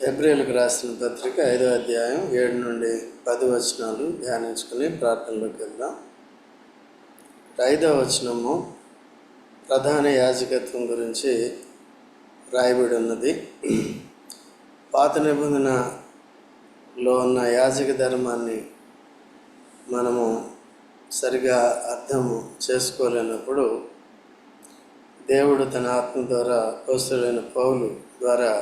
ఏప్రిల్కి రాసిన పత్రిక ఐదో అధ్యాయం ఏడు నుండి పది వచనాలు ధ్యానించుకుని ప్రార్థనలోకి వెళ్దాం. ఐదవ వచనము ప్రధాన యాజకత్వం గురించి రాయబడి ఉన్నది పాత నిబంధనలో ఉన్న యాజక ధర్మాన్ని మనము సరిగా అర్థము చేసుకోలేనప్పుడు దేవుడు తన ఆత్మ ద్వారా పోస్తులైన పౌలు ద్వారా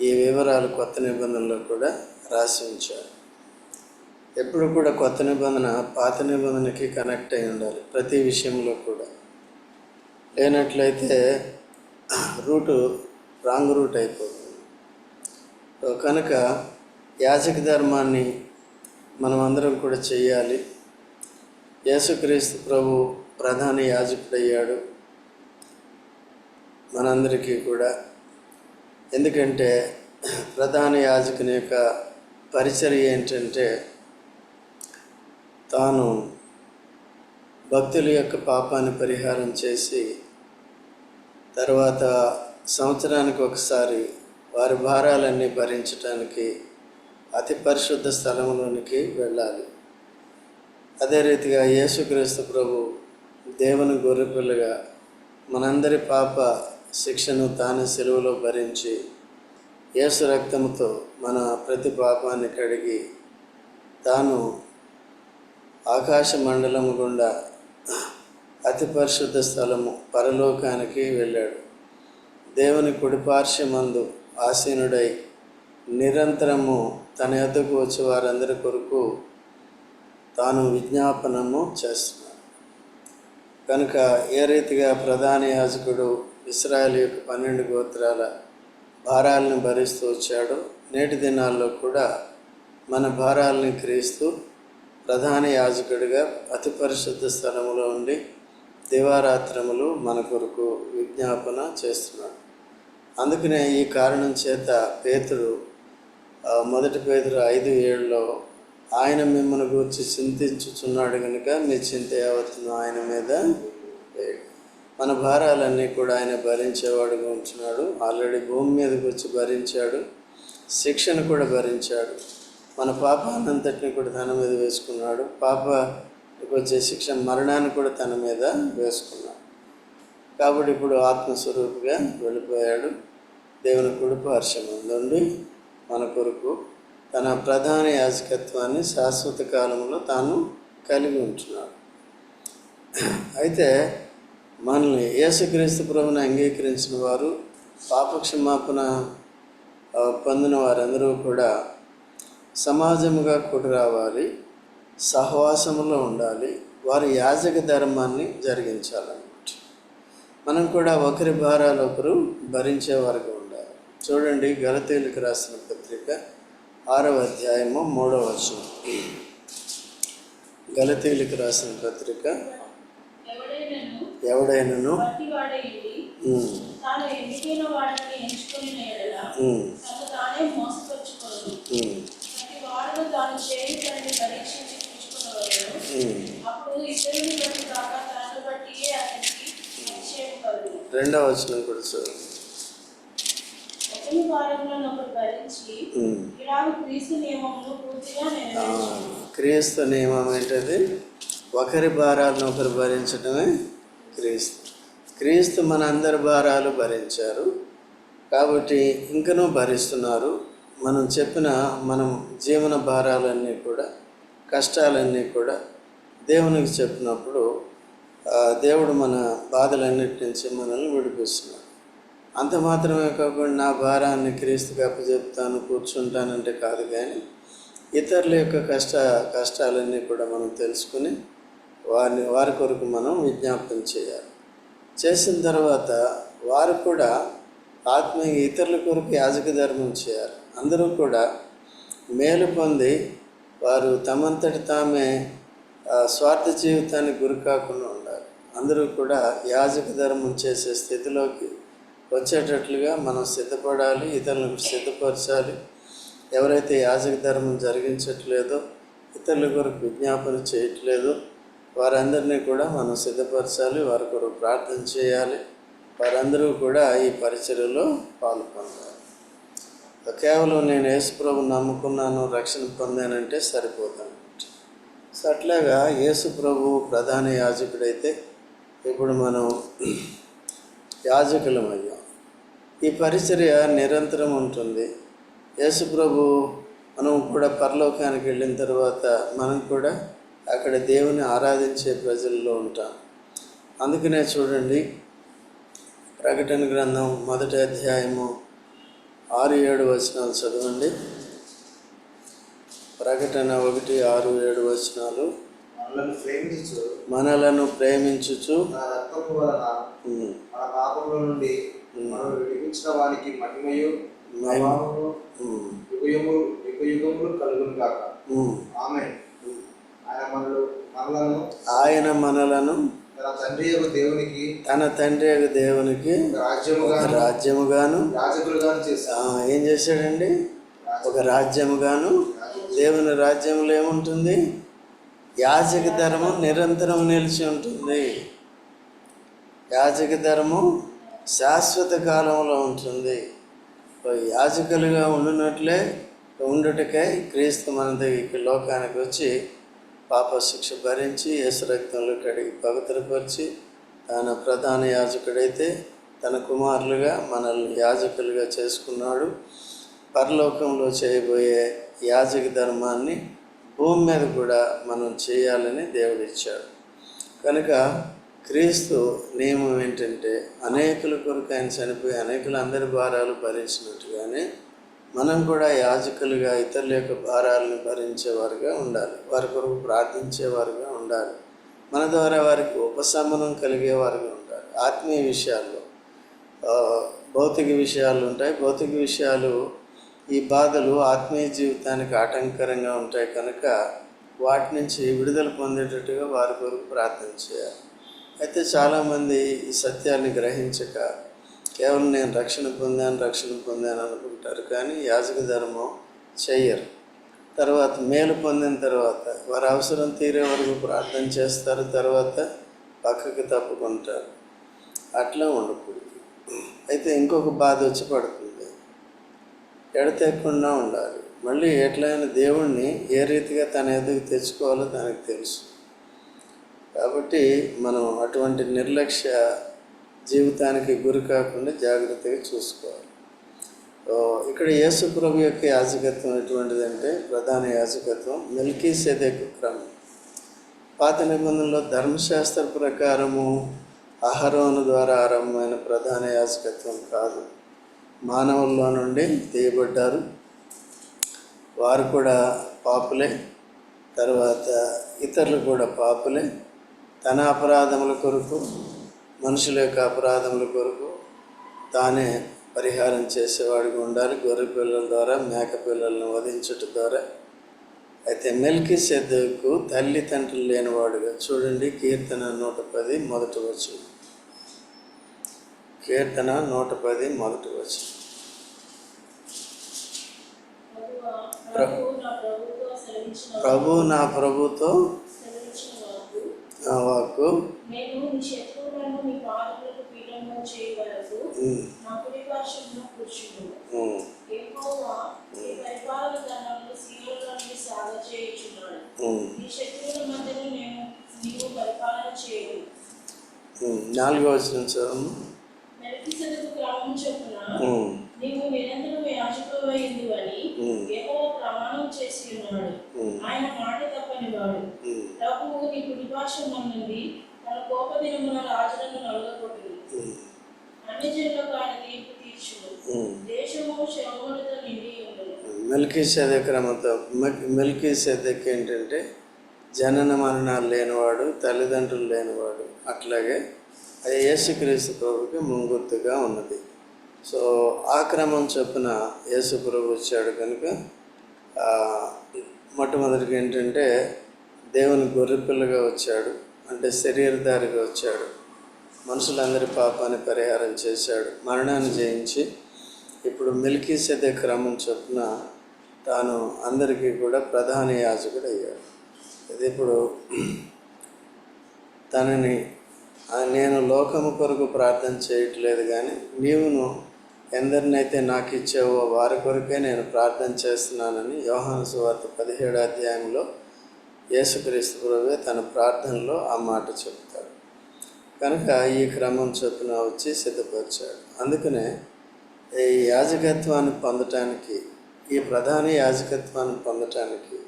ఈ వివరాలు కొత్త నిబంధనలో కూడా రాసి ఉంచారు. ఎప్పుడు కూడా కొత్త నిబంధన పాత నిబంధనకి కనెక్ట్ అయి ఉండాలి ప్రతి విషయంలో కూడా. లేనట్లయితే రూటు రాంగ్ రూట్ అయిపోతుంది. కనుక యాజక ధర్మాన్ని మనం అందరం కూడా చేయాలి యేసుక్రీస్తు ప్రభు ప్రధాన యాజకుడయ్యాడు. మనందరికీ కూడా ఎందుకంటే ప్రధాన యాజకుని యొక్క పరిచర్య ఏంటంటే తాను భక్తుల యొక్క పాపాన్ని పరిహారం చేసి తర్వాత సంవత్సరానికి ఒకసారి వారి భారాలన్నీ భరించడానికి అతి పరిశుద్ధ స్థలంలోనికి వెళ్ళాలి. అదే రీతిగా యేసుక్రీస్తు ప్రభు దేవుని గొర్రెపిల్లగా మనందరి పాప శిక్షను తాను సెలవులో భరించి యేసు రక్తముతో మన ప్రతి పాపాన్ని కడిగి తాను ఆకాశ మండలము గుండా అతి పరిశుద్ధ స్థలము పరలోకానికి వెళ్ళాడు. దేవుని కుడిపార్శ్వమందు ఆసీనుడై నిరంతరము తన ఎద్దకు వచ్చే వారందరి కొరకు తాను విజ్ఞాపనము చేస్తున్నాడు. కనుక ఏ రీతిగా ప్రధాన యాజకుడు ఇస్రాయల్ యొక్క పన్నెండు గోత్రాల భారాలను భరిస్తూ వచ్చాడో. నేటి దినాల్లో కూడా మన భారాలని క్రీస్తూ ప్రధాన యాజకుడిగా అతి పరిశుద్ధ స్థలములో ఉండి దివారాత్రములు మన కొరకు విజ్ఞాపన చేస్తున్నాడు. అందుకనే ఈ కారణం చేత పేతుడు మొదటి పేతుడు ఐదు ఏళ్ళలో ఆయన మిమ్మల్ని గురించి చింతించుచున్నాడు కనుక మీ చింత యావత్తును ఆయన మీద మన భారాలన్నీ కూడా ఆయన భరించేవాడుగా ఉంటున్నాడు. ఆల్రెడీ భూమి మీదకి వచ్చి భరించాడు. శిక్షను కూడా భరించాడు. మన పాపానంతటిని కూడా తన మీద వేసుకున్నాడు. పాపకు వచ్చే శిక్ష మరణాన్ని కూడా తన మీద వేసుకున్నాడు. కాబట్టి ఇప్పుడు ఆత్మస్వరూపుగా వెళ్ళిపోయాడు. దేవుని కుడి హర్షముందుండి మన కొరకు తన ప్రధాన యాజకత్వాన్ని శాశ్వత కాలంలో తాను కలిగి ఉంటున్నాడు. అయితే మనల్ని యేసుక్రీస్తు ప్రభుని అంగీకరించిన వారు పాపక్షమాపణ పొందిన వారందరూ కూడా సమాజముగా కూడి రావాలి సహవాసంలో ఉండాలి వారి యాజక ధర్మాన్ని జరిగించాలన్నమాట. మనం కూడా ఒకరి భారాలు ఒకరు భరించేవారుగా ఉండాలి. చూడండి గలతీలకు రాసిన పత్రిక ఆరవ అధ్యాయము మూడవ వచనం. గలతీలకు రాసిన పత్రిక ఎవడైనను? రెండవ వచనం కూడా నెరవేర్చాలి క్రీస్తు నియమం ఏంటది? ఒకరి భారాలను ఒకరు భరించడమే క్రీస్తు. క్రీస్తు మన అందరి భారాలు భరించారు. కాబట్టి ఇంకనూ భరిస్తున్నారు. మనం చెప్పిన మనం జీవన భారాలన్నీ కూడా కష్టాలన్నీ కూడా దేవునికి చెప్పినప్పుడు దేవుడు మన బాధలన్నిటి నుంచి మనల్ని విడిపిస్తున్నాడు. అంత మాత్రమే కాకుండా నా భారాన్ని క్రీస్తుకి అప్పచెప్తాను కూర్చుంటానంటే కాదు కానీ ఇతరుల యొక్క కష్ట కష్టాలన్నీ కూడా మనం తెలుసుకుని వారిని వారి కొరకు మనం విజ్ఞాపనం చేయాలి. చేసిన తర్వాత వారు కూడా ఆత్మీయ ఇతరుల కొరకు యాజక ధర్మం చేయాలి. అందరూ కూడా మేలు పొంది వారు తమంతటి తామే స్వార్థ జీవితానికి గురి కాకుండా ఉండాలి. అందరూ కూడా యాజక ధర్మం చేసే స్థితిలోకి వచ్చేటట్లుగా మనం సిద్ధపడాలి ఇతరులకు సిద్ధపరచాలి. ఎవరైతే యాజక ధర్మం జరిగించట్లేదో ఇతరుల కొరకు విజ్ఞాపన చేయట్లేదో వారందరినీ కూడా మనం సిద్ధపరచాలి వారి కొరకు ప్రార్థన చేయాలి. వారందరూ కూడా ఈ పరిచర్యలో పాల్గొనాలి కేవలం నేను యేసుప్రభు నమ్ముకున్నాను రక్షణ పొందానంటే సరిపోతాను సో అట్లాగా యేసుప్రభు ప్రధాన యాజకుడైతే ఇప్పుడు మనం యాజకులం అయ్యాం ఈ పరిచర్య నిరంతరం ఉంటుంది. యేసుప్రభు మనం కూడా పరలోకానికి వెళ్ళిన తర్వాత మనం కూడా అక్కడ దేవుని ఆరాధించే ప్రజల్లో ఉంటాం. అందుకనే చూడండి ప్రకటన గ్రంథం మొదటి అధ్యాయము ఆరు ఏడు వచనాలు చదవండి. ప్రకటన ఒకటి ఆరు ఏడు వచనాలు. మనలను ప్రేమించు మనలను ప్రేమించుచు. మహిమ. ఆయన మనలు మనలను తన తండ్రి యొక్క దేవునికి తన తండ్రి యొక్క దేవునికి రాజ్యముగాను ఏం చేశాడండి? ఒక రాజ్యముగాను దేవుని రాజ్యంలో ఏముంటుంది? యాజక ధర్మం నిరంతరం నిలిచి ఉంటుంది. యాజక ధర్మం శాశ్వత కాలంలో ఉంటుంది. యాజకులుగా ఉండునట్లే ఉండుటకై క్రీస్తు మన దగ్గరికి లోకానికి వచ్చి పాపశిక్ష భరించి యేసురక్తంలో కడిగి పవిత్రపరిచి తన ప్రధాన యాజకుడైతే తన కుమారులుగా మనల్ని యాజకులుగా చేసుకున్నాడు. పరలోకంలో చేయబోయే యాజక ధర్మాన్ని భూమి మీద కూడా మనం చేయాలని దేవుడు ఇచ్చాడు కనుక క్రీస్తు నియమం ఏంటంటే అనేకుల కొరకు ఆయన చనిపోయి అనేకులు అందరి భారాలు భరించినట్టుగానే మనం కూడా యాజకులుగా ఇతరుల యొక్క భారాలను భరించేవారుగా ఉండాలి. వారి కొరకు ప్రార్థించేవారుగా ఉండాలి. మన ద్వారా వారికి ఉపశమనం కలిగేవారుగా ఉండాలి. ఆత్మీయ విషయాల్లో భౌతిక విషయాలు ఉంటాయి. భౌతిక విషయాలు ఈ బాధలు ఆత్మీయ జీవితానికి ఆటంకరంగా ఉంటాయి కనుక వాటి నుంచి విడుదల పొందేటట్టుగా వారి కొరకు ప్రార్థన చేయాలి. అయితే చాలామంది ఈ సత్యాన్ని గ్రహించక కేవలం నేను రక్షణ పొందాను రక్షణ పొందాను అనుకుంటారు. కానీ యాజక ధర్మం చెయ్యరు. తర్వాత మేలు పొందిన తర్వాత వారి అవసరం తీరే వరకు ప్రార్థన చేస్తారు. తర్వాత పక్కకి తప్పుకుంటారు. అట్లా ఉండకూడదు. అయితే ఇంకొక బాధ వచ్చి పడుతుంది. ఎడతెక్కకుండా ఉండాలి. మళ్ళీ ఎట్లయినా దేవుణ్ణి ఏ రీతిగా తన ఎదుగు తెచ్చుకోవాలో తనకు తెలుసు. కాబట్టి మనం అటువంటి నిర్లక్ష్య జీవితానికి గురి కాకుండా జాగ్రత్తగా చూసుకోవాలి. ఇక్కడ యేసు ప్రభు యొక్క యాజకత్వం ఎటువంటిదంటే ప్రధాన యాజకత్వం మిల్కీ సెదెక్ క్రమం. పాత నిబంధనలో ధర్మశాస్త్ర ప్రకారము అహరోను ద్వారా ఆరంభమైన ప్రధాన యాజకత్వం కాదు. మానవుల్లో నుండి తీయబడ్డారు. వారు కూడా పాపులే. తర్వాత ఇతరులు కూడా పాపులే. తన అపరాధముల కొరకు మనుషుల యొక్క అపరాధముల కొరకు తానే పరిహారం చేసేవాడిగా ఉండాలి. గొర్రె పిల్లల ద్వారా మేక పిల్లలను వధించుట ద్వారా. అయితే మెల్కి సెద్దకు తల్లి తండ్రులు లేనివాడుగా చూడండి కీర్తన నూట పది మొదటి వచ్చు కీర్తన నూట పది మొదటి వచ్చు ప్రభు నా ప్రభుతో వాక్కు. నేను నీ శత్రువులను నీ పాదములకు పీఠంగా ఉమ్, నా కుడి ఉమ్, యెహోవా నీ పరిపాలన ధనాలను సీయోనులో నుండి సాగ చేయుచున్నాడు. శత్రువుల మధ్యలో నేను నీవు పరిపాలన చేయు ఉమ్. నాలుగో వచ్చిన చదవము. మెల్కిసెదెకు క్రమం చొప్పున ఉమ్, నీవు నిరంతరం యాజకుడైంది అని యెహోవా ప్రమాణం చేసి ఉన్నాడు. ఆయన మాట తప్పని వాడు ప్రభువు నీ నుండి తన కోప దినమున రాజులను నలుగొట్టును అన్ని జనులకు ఆయన తీర్పు తీర్చును. దేశము శవములతో నిండి మిల్కీ మిల్కీ సెదక్ ఏంటంటే జనన మరణాలు లేనివాడు తల్లిదండ్రులు లేనివాడు అట్లాగే అది యేసుక్రీస్తు ప్రభుకి ముంగుర్తుగా ఉన్నది. సో ఆ క్రమం చొప్పున యేసు ప్రభు వచ్చాడు కనుక మొట్టమొదటిగా ఏంటంటే దేవుని గొర్రెపిల్లగా వచ్చాడు అంటే శరీరధారిగా వచ్చాడు. మనుషులందరి పాపాన్ని పరిహారం చేశాడు మరణాన్ని జయించి ఇప్పుడు మిల్కీ సెదే క్రమం చొప్పున తాను అందరికీ కూడా ప్రధాన యాజకుడు అయ్యాడు. ఇది ఇప్పుడు తనని నేను లోకము కొరకు ప్రార్థన చేయట్లేదు కానీ నీవును ఎందరినైతే నాకు ఇచ్చావో వారి కొరకే నేను ప్రార్థన చేస్తున్నానని యోహాను సువార్త పదిహేడు అధ్యాయంలో యేసుక్రీస్తు ప్రభువే తన ప్రార్థనలో ఆ మాట చెప్తాడు కనుక ఈ క్రమం చొప్పున వచ్చి సిద్ధపరిచాడు. అందుకనే ఈ యాజకత్వాన్ని పొందటానికి ఈ ప్రధాన యాజకత్వాన్ని పొందటానికి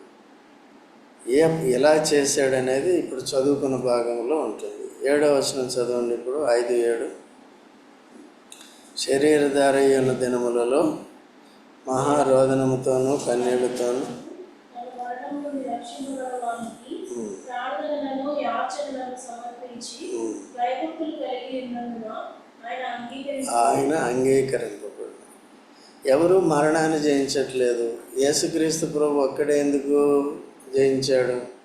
ఏ ఎలా చేశాడనేది ఇప్పుడు చదువుకున్న భాగంలో ఉంటుంది. ఏడో వచనం చదవండి ఇప్పుడు ఐదు ఏడు శరీరధార అయిన దినములలో మహారోదనముతోనూ కన్నీళ్ళతోనూ తన మరణం నుండి రక్షింపబడడానికి ప్రార్థనలను యాచనలను కలిగి ఉన్నందున ఆయన అంగీకరించి ఆయన అంగీకరింపబడు ఎవరు మరణాన్ని జయించట్లేదు. యేసుక్రీస్తు ప్రభు ఒక్కడే ఎందుకు జయించాడు?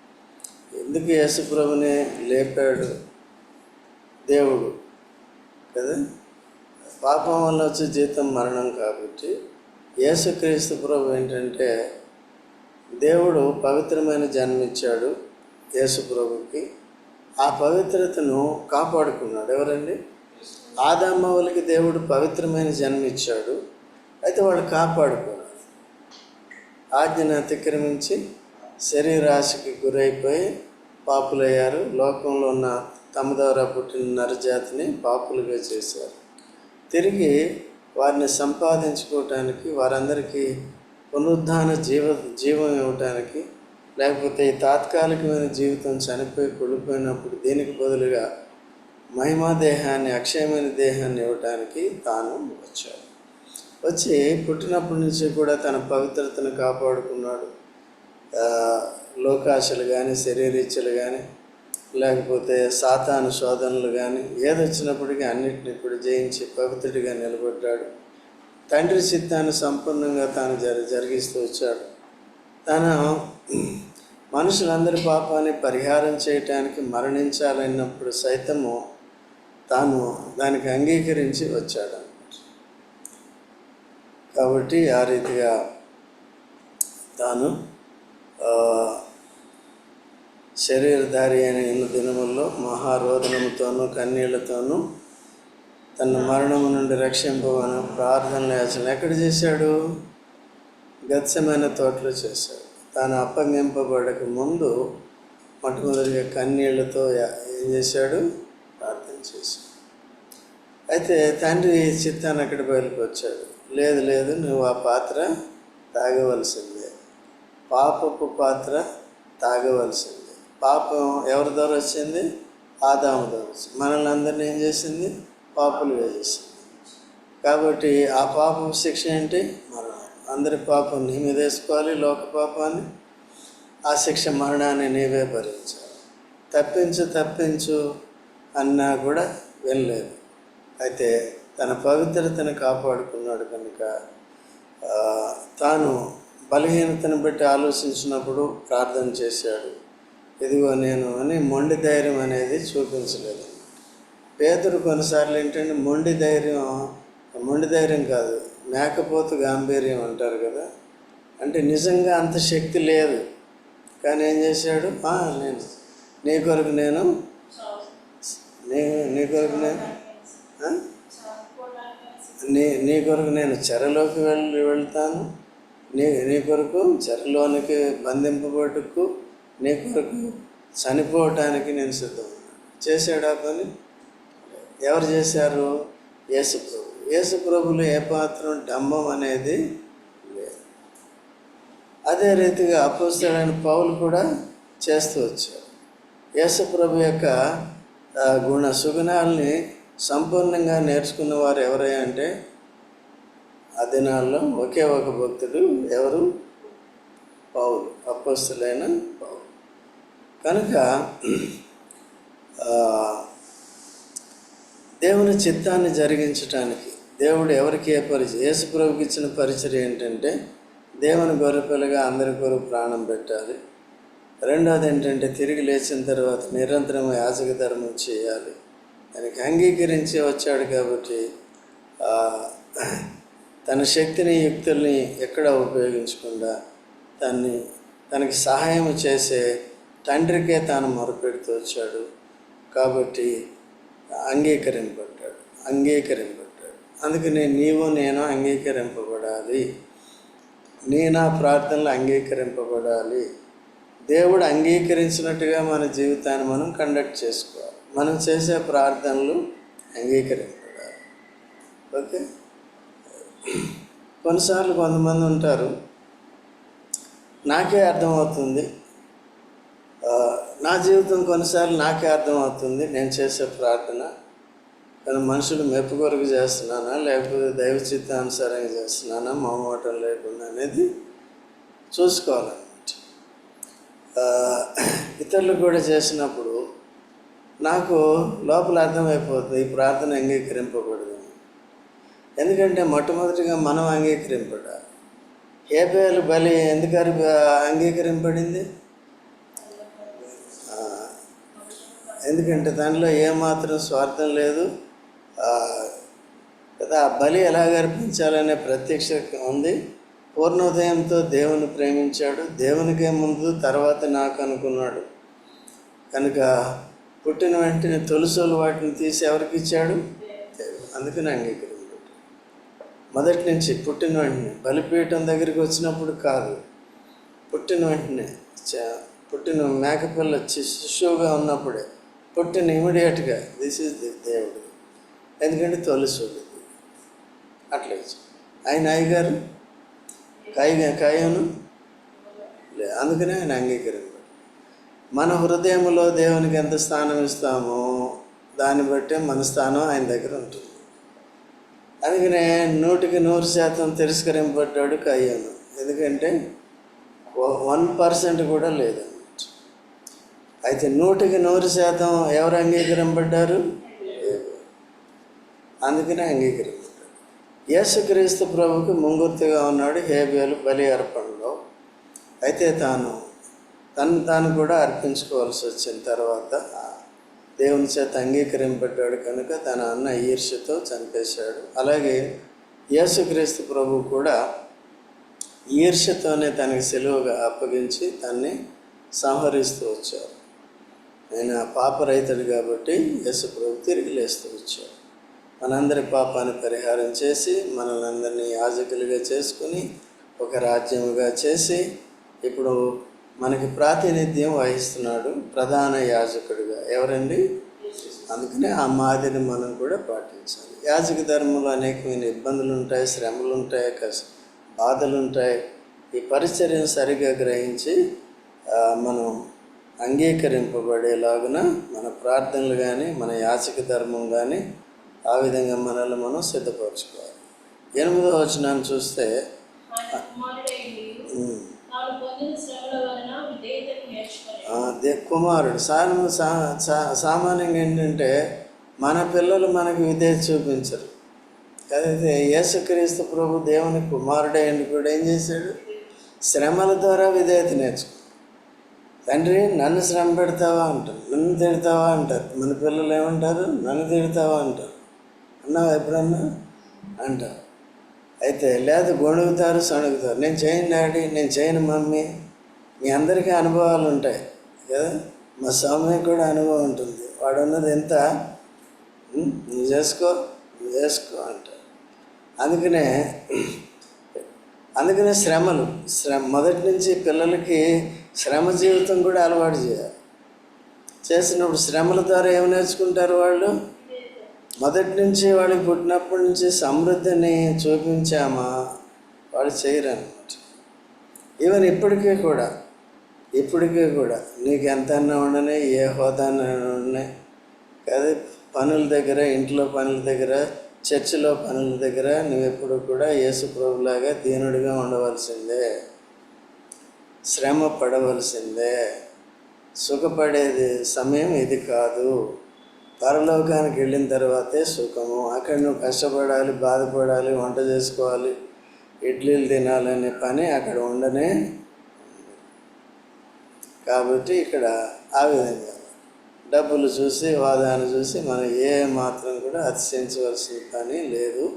ఎందుకు యేసుప్రభుని లేపాడు? దేవుడు. కదా? పాపం వల్ల వచ్చే జీతం మరణం కాబట్టి యేసుక్రీస్తు ప్రభు ఏంటంటే దేవుడు పవిత్రమైన జన్మిచ్చాడు యేసు ప్రభుకి. ఆ పవిత్రతను కాపాడుకున్నాడు. ఎవరండి? ఆదామవులకి దేవుడు పవిత్రమైన జన్మిచ్చాడు. అయితే వాళ్ళు కాపాడుకున్నారు. ఆజ్ఞను అతిక్రమించి శరీరాశికి గురైపోయి పాపులయ్యారు. లోకంలో ఉన్న తమ ద్వారా పుట్టిన నరజాతిని పాపులుగా చేశారు. తిరిగి వారిని సంపాదించుకోవటానికి వారందరికీ పునరుద్ధాన జీవ జీవం ఇవ్వటానికి లేకపోతే ఈ తాత్కాలికమైన జీవితం చనిపోయి కుళ్ళిపోయినప్పుడు దీనికి బదులుగా మహిమా దేహాన్ని అక్షయమైన దేహాన్ని ఇవ్వటానికి తాను వచ్చాడు. వచ్చి పుట్టినప్పటి నుంచి కూడా తన పవిత్రతను కాపాడుకున్నాడు. లోకాశలు కానీ శరీరీచ్ఛలు కానీ లేకపోతే సాతాను శోధనలు కానీ ఏదొచ్చినప్పటికీ అన్నిటిని ఇప్పుడు జయించి పవిత్రుడిగా నిలబడ్డాడు. తండ్రి చిత్తాన్ని సంపూర్ణంగా తాను జరి జరిగిస్తూ వచ్చాడు. తను మనుషులందరి పాపాన్ని పరిహారం చేయటానికి మరణించాలన్నప్పుడు సైతము తాను దానికి అంగీకరించి వచ్చాడు కాబట్టి ఆ రీతిగా తాను శరీరధారి అయిన ఎన్ని దినముల్లో మహారోదనముతోనూ కన్నీళ్ళతోనూ తన మరణము నుండి రక్షింపవను ప్రార్థనలు యాచన ఎక్కడ చేశాడు? గత్సమైన తోటలో చేశాడు. తాను అప్పగింపబడక ముందు మొట్టమొదటిగా కన్నీళ్ళతో ఏం చేశాడు? ప్రార్థన చేశాడు. అయితే తండ్రి చిత్తాన్ని అక్కడ బయలుకొచ్చాడు లేదు లేదు నువ్వు ఆ పాత్ర తాగవలసిందే. పాపపు పాత్ర తాగవలసిందే. పాపం ఎవరి ద్వారా వచ్చింది? ఆదాము ద్వారా వచ్చింది. మనల్ని అందరినీ ఏం చేసింది? పాపులుగా చేసింది. కాబట్టి ఆ పాపం శిక్ష ఏంటి? మరణం. అందరి పాపం నీ మీద వేసుకోవాలి లోక పాపాన్ని. ఆ శిక్ష మరణాన్ని నీవే భరించాలి. తప్పించు తప్పించు అన్నా కూడా వెళ్ళలేదు అయితే తన పవిత్రతను కాపాడుకున్నాడు కనుక తాను బలహీనతను బట్టి ఆలోచించినప్పుడు ప్రార్థన చేశాడు. ఇదిగో నేను అని మొండి ధైర్యం అనేది చూపించలేదు. పేదరు కొన్నిసార్లు ఏంటంటే మొండి ధైర్యం మొండి ధైర్యం కాదు మేకపోతు గాంభీర్యం అంటారు కదా. అంటే నిజంగా అంత శక్తి లేదు. కానీ ఏం చేశాడు? నేను నీ కొరకు నేను నీ నీ కొరకు నేను నీ నీ కొరకు నేను చెరలోకి వెళ్ళి వెళ్తాను. నీ నీ కొరకు చెరలోనికి బంధింపబడుకు. నీ కొరకు చనిపోవటానికి నేను సిద్ధం. చేశాడా పని? ఎవరు చేశారు? యేసు ప్రభు. యేసు ప్రభులు ఏ పాత్రం? డంబం అనేది లేదు. అదే రీతిగా అపోస్తాడైన పౌలు కూడా చేస్తూ వచ్చారు యేసు ప్రభు యొక్క గుణ సుగుణాలని సంపూర్ణంగా నేర్చుకున్న వారు ఎవరై అంటే ఆ దినాల్లో ఒకే ఒక భక్తుడు ఎవరు? పౌలు. అపోస్తులైన పౌలు. కనుక దేవుని చిత్తాన్ని జరిగించటానికి దేవుడు ఎవరికి ఏ పరిచయం యేసుప్రభుకి ఇచ్చిన పరిచయం ఏంటంటే దేవుని గొర్రెపిల్లగా అందరి కొరకు ప్రాణం పెట్టాలి. రెండవది ఏంటంటే తిరిగి లేచిన తర్వాత నిరంతరం యాజక ధర్మం చేయాలి. దానికి అంగీకరించి వచ్చాడు కాబట్టి తన శక్తిని యుక్తుల్ని ఎక్కడ ఉపయోగించకుండా దాన్ని తనకి సహాయం చేసే తండ్రికే తాను మొరపెడుతూ వచ్చాడు. కాబట్టి అంగీకరింపబడ్డాడు. అంగీకరింపబడ్డాడు. అందుకనే నీవు నేను అంగీకరింపబడాలి. నీ నా ప్రార్థనలు అంగీకరింపబడాలి. దేవుడు అంగీకరించినట్టుగా మన జీవితాన్ని మనం కండక్ట్ చేసుకోవాలి. మనం చేసే ప్రార్థనలు అంగీకరింపబడాలి. ఓకే? కొన్నిసార్లు కొంతమంది ఉంటారు. నాకే అర్థమవుతుంది. నా జీవితం కొన్నిసార్లు నాకే అర్థమవుతుంది. నేను చేసే ప్రార్థన. కానీ మనుషులు మెప్పు కొరకు చేస్తున్నానా? లేకపోతే దైవ చిత్తానుసారంగా చేస్తున్నానా? మమ్మటం లేకుండా అనేది చూసుకోవాలన్నమాట. ఇతరులు ఇతరులకు కూడా చేసినప్పుడు నాకు లోపల అర్థమైపోతుంది. ఈ ప్రార్థన అంగీకరింపకూడదు ఎందుకంటే మొట్టమొదటిగా మనం అంగీకరింపడాలి. హేబేలు బలి ఎందుకు అంగీకరింపడింది అంగీకరింపబడింది ఆ, ఎందుకంటే దానిలో ఏమాత్రం స్వార్థం లేదు. కదా బలి ఎలాగ అర్పించాలనే ప్రత్యక్ష ఉంది. పూర్ణోదయంతో దేవుని ప్రేమించాడు. దేవునికే ముందు తర్వాత నాకు అనుకున్నాడు. కనుక పుట్టిన వెంటనే తొలుసోలు వాటిని తీసి ఎవరికి ఇచ్చాడు? అందుకని అంగీకరించాడు. మొదటి నుంచి పుట్టిన వెంటనే బలిపీఠం దగ్గరికి వచ్చినప్పుడు కాదు. పుట్టిన వెంటనే చ- పుట్టిన మేకపిల్ల శిశువుగా ఉన్నప్పుడే పుట్టిన ఇమీడియట్గా దిస్ ఈజ్ ది దేవుడు. ఎందుకంటే తొలిసోడు అట్లా ఆయన అయ్యగారు? కాయ కాయను? లే అందుకనే ఆయన అంగీకరించాడు. మన హృదయంలో దేవునికి ఎంత స్థానం ఇస్తామో దాన్ని బట్టే మన స్థానం ఆయన దగ్గర ఉంటుంది. అందుకనే నూటికి నూరు శాతం తిరస్కరింపడ్డాడు కయ్యాను ఎందుకంటే వన్ పర్సెంట్ కూడా లేదు. అయితే నూటికి నూరు శాతం ఎవరు అంగీకరింపడ్డారు అందుకనే అంగీకరించారు యేసుక్రీస్తు ప్రభుకి ముంగుర్తిగా ఉన్నాడు హేబియలు బలి అర్పణలో. అయితే తాను తను తాను కూడా అర్పించుకోవాల్సి వచ్చిన తర్వాత దేవుని చేత అంగీకరింపడ్డాడు కనుక తన అన్న ఈర్ష్యతో చంపేశాడు. అలాగే యేసుక్రీస్తు ప్రభు కూడా ఈర్ష్యతోనే తనకి సెలువుగా అప్పగించి తన్ని సంహరిస్తూ వచ్చారు. ఆయన పాపరహితుడు కాబట్టి యేసు ప్రభు తిరిగి లేస్తూ వచ్చాడు. మనందరి పాపాన్ని పరిహారం చేసి మనల్ని అందరినీ యాజకులుగా చేసుకుని ఒక రాజ్యముగా చేసి ఇప్పుడు మనకి ప్రాతినిధ్యం వహిస్తున్నాడు ప్రధాన యాజకుడిగా. ఎవరండి? అందుకనే ఆ మాదిరిని మనం కూడా పాటించాలి. యాజక ధర్మంలో అనేకమైన ఇబ్బందులు ఉంటాయి శ్రమలు ఉంటాయి కష్ట బాధలు ఉంటాయి. ఈ పరిచర్యను సరిగా గ్రహించి మనం అంగీకరింపబడేలాగున మన ప్రార్థనలు కానీ మన యాచక ధర్మం కానీ ఆ విధంగా మనల్ని మనం సిద్ధపరచుకోవాలి. ఎనిమిదో వచనాన్ని చూస్తే కుమారుడు. సామ సా- సా- సామాన్యంగా ఏంటంటే మన పిల్లలు మనకు విధేయత చూపించరు. అదైతే యేసుక్రీస్తు ప్రభు దేవుని కుమారుడైంది కూడా ఏం చేశాడు? శ్రమల ద్వారా విధేయత నేర్చుకో తండ్రి నన్ను శ్రమ పెడతావా అంటారు. నన్ను తిడతావా అంటారు. మన పిల్లలు ఏమంటారు? నన్ను తిడతావా అంటారు. అన్నావు ఎప్పుడన్నా? అంటారు. అయితే లేదు గొణుగుతారు సణుగుతారు. నేను చేయను డాడీ నేను చేయను మమ్మీ. మీ అందరికీ అనుభవాలు ఉంటాయి కదా? మా స్వామి కూడా అనుభవం ఉంటుంది. వాడు ఉన్నది ఎంత నువ్వు చేసుకో నువ్వు చేసుకో అంటారు. అందుకనే అందుకనే శ్రమలు. శ్రమ మొదటి నుంచి పిల్లలకి శ్రమ జీవితం కూడా అలవాటు చేయాలి. చేసినప్పుడు శ్రమల ద్వారా ఏమి నేర్చుకుంటారు వాళ్ళు? మొదటి నుంచి వాళ్ళకి పుట్టినప్పటి నుంచి సమృద్ధిని చూపించామా? వాళ్ళు చేయరనమాట ఈవెన్ ఇప్పటికే కూడా ఇప్పటికే కూడా నీకు ఎంత అన్నా ఉండని ఏ హోదా ఉన్నాయి అదే పనుల దగ్గర ఇంట్లో పనుల దగ్గర చర్చిలో పనుల దగ్గర నువ్వు ఎప్పుడు కూడా యేసు ప్రభులాగా దీనుడిగా ఉండవలసిందే. శ్రమ పడవలసిందే సుఖపడేది సమయం ఇది కాదు. పరలోకానికి వెళ్ళిన తర్వాతే సుఖము. అక్కడ నువ్వు కష్టపడాలి బాధపడాలి వంట చేసుకోవాలి ఇడ్లీలు తినాలనే పని అక్కడ ఉండనే కాబట్టి ఇక్కడ ఆ విధంగా డబ్బులు చూసి వాదాన్ని చూసి మనం ఏ మాత్రం కూడా అతిశయించవలసిన పని లేదు.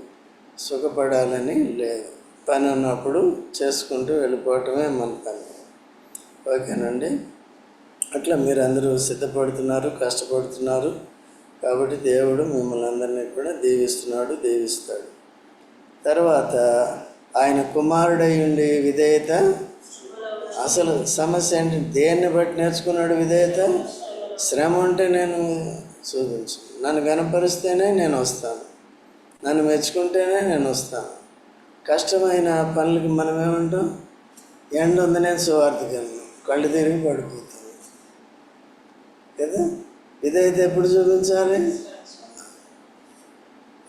సుఖపడాలని లేదు. పని ఉన్నప్పుడు చేసుకుంటూ వెళ్ళిపోవటమే మన పని. ఓకేనండి. అట్లా మీరు అందరూ సిద్ధపడుతున్నారు కష్టపడుతున్నారు. కాబట్టి దేవుడు మిమ్మల్ని అందరినీ కూడా దీవిస్తున్నాడు దీవిస్తాడు. తర్వాత ఆయన కుమారుడై ఉండి విధేయత అసలు సమస్య ఏంటి? దేన్ని బట్టి నేర్చుకున్నాడు విధేయత? శ్రమ ఉంటే నేను చూపించు నన్ను కనపరిస్తేనే నేను వస్తాను నన్ను మెచ్చుకుంటేనే నేను వస్తాను. కష్టమైన పనులకి మనం ఏమంటాం ఎండ ఉంది నేను సువార్తకి కళ్ళు తిరిగి పడిపోతుంది కదా? ఇదైతే ఎప్పుడు చూపించాలి?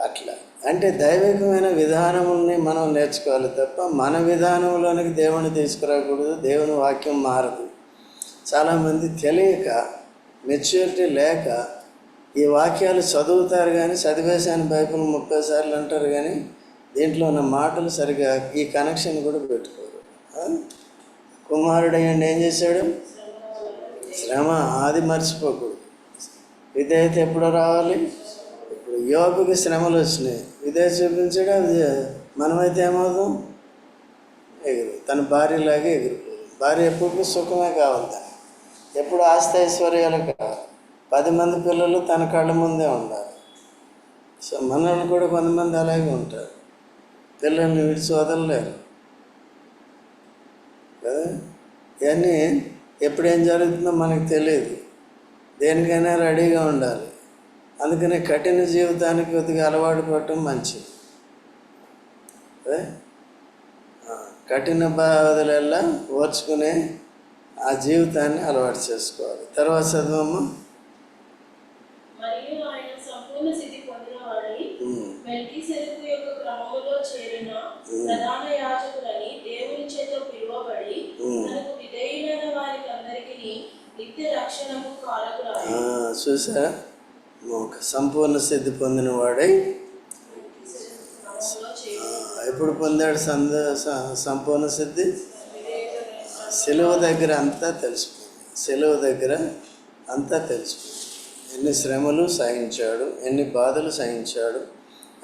అట్లా. అంటే దైవికమైన విధానముల్ని మనం నేర్చుకోవాలి తప్ప మన విధానంలోనికి దేవుని తీసుకురాకూడదు దేవుని వాక్యం మారదు. చాలామంది తెలియక మెచ్యూరిటీ లేక ఈ వాక్యాలు చదువుతారు కానీ చదివేశాను బైబిల్ ముప్పై సార్లు అంటారు కానీ దీంట్లో ఉన్న మాటలు సరిగా ఈ కనెక్షన్ కూడా పెట్టుకోరు. కుమారుడయ్యండి ఏం చేశాడు? శ్రమ అది మర్చిపోకూడదు విధేయత ఎప్పుడు రావాలి? ఇప్పుడు యోగుకి శ్రమలు వచ్చినాయి. విధేయత చూపించాడు అది మనమైతే ఏమవుతాం? ఎగురు. తన భార్యలాగే ఎగురుకోదు భార్య ఎప్పుడు సుఖమే కావాలి తను ఎప్పుడు ఆస్థ ఐశ్వర్యాలు కావాలి. పది మంది పిల్లలు తన కళ్ళ ముందే ఉండాలి. సో మనల్ని కూడా కొంతమంది అలాగే ఉంటారు. పిల్లల్ని విడిచి వదలలేరు. కదా? ఇవన్నీ ఎప్పుడేం జరుగుతుందో మనకు తెలియదు. దేనికైనా రెడీగా ఉండాలి. అందుకని కఠిన జీవితానికి కొద్దిగా అలవాటు పడటం మంచిది. కఠిన బాధలెల్లా ఓర్చుకునే ఆ జీవితాన్ని అలవాటు చేసుకోవాలి. తర్వాత చదవమ్మా. మరియు ఆయన సంపూర్ణ స్థితి పొందినవాడై ఉమ్. మెల్కీసెదెకు యొక్క క్రమములో చేరిన ప్రధాన యాజకులని దేవుని చేత పిలువబడి తనకు విధేయులైన వారికి అందరికీ నిత్య రక్షణకు కారకురాయి ఆ, చూసారా ఒక సంపూర్ణ సిద్ధి పొందిన వాడై ఎప్పుడు పొందాడు సంద స- సంపూర్ణ సిద్ధి? సెలవు దగ్గర అంతా తెలిసిపోయింది. సెలవు దగ్గర అంతా తెలిసిపోయింది. ఎన్ని శ్రమలు సహించాడు ఎన్ని బాధలు సహించాడు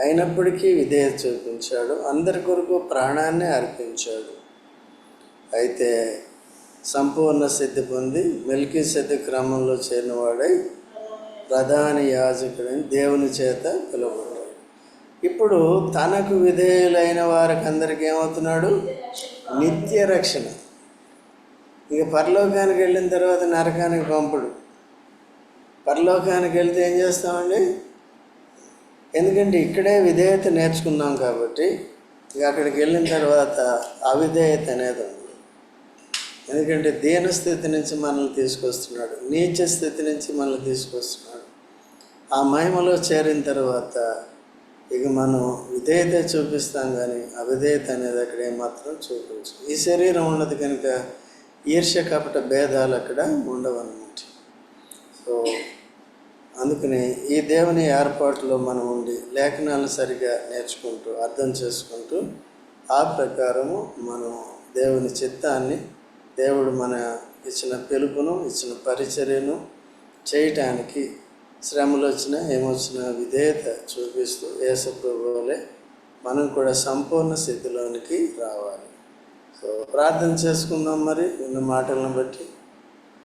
అయినప్పటికీ విధేయత చూపించాడు అందరి కొరకు ప్రాణాన్ని అర్పించాడు. అయితే సంపూర్ణ సిద్ధి పొంది మెల్కీ సిద్ధి క్రమంలో చేరినవాడై ప్రధాన యాజకుడని దేవుని చేత పిలువబడ్డాడు. ఇప్పుడు తనకు విధేయులైన వారికి అందరికి ఏమవుతున్నాడు? నిత్య రక్షణ. ఇక పరలోకానికి వెళ్ళిన తర్వాత నరకానికి పంపడు. పరలోకానికి వెళ్తే ఏం చేస్తామండి? ఎందుకంటే ఇక్కడే విధేయత నేర్చుకున్నాం కాబట్టి ఇక అక్కడికి వెళ్ళిన తర్వాత అవిధేయత అనేది ఉంది. ఎందుకంటే దీన స్థితి నుంచి మనల్ని తీసుకొస్తున్నాడు నీచ స్థితి నుంచి మనల్ని తీసుకొస్తున్నాడు. ఆ మహిమలో చేరిన తర్వాత ఇక మనం విధేయత చూపిస్తాం కానీ అవిధేయత అనేది అక్కడ ఏమాత్రం చూపించు ఈ శరీరం ఉన్నది కనుక ఈర్ష్య కపట భేదాలు అక్కడ ఉండవన్నమాట. సో అందుకని ఈ దేవుని ఏర్పాటులో మనం ఉండి లేఖనాలను సరిగా నేర్చుకుంటూ అర్థం చేసుకుంటూ ఆ ప్రకారము మనం దేవుని చిత్తాన్ని దేవుడు మన ఇచ్చిన పిలుపును ఇచ్చిన పరిచర్యను చేయటానికి శ్రమలు వచ్చినా ఏమొచ్చినా విధేయత చూపిస్తూ యేసప్రభువులే మనం కూడా సంపూర్ణ స్థితిలోనికి రావాలి. సో ప్రార్థన చేసుకుందాం మరి ఉన్న మాటలను బట్టి.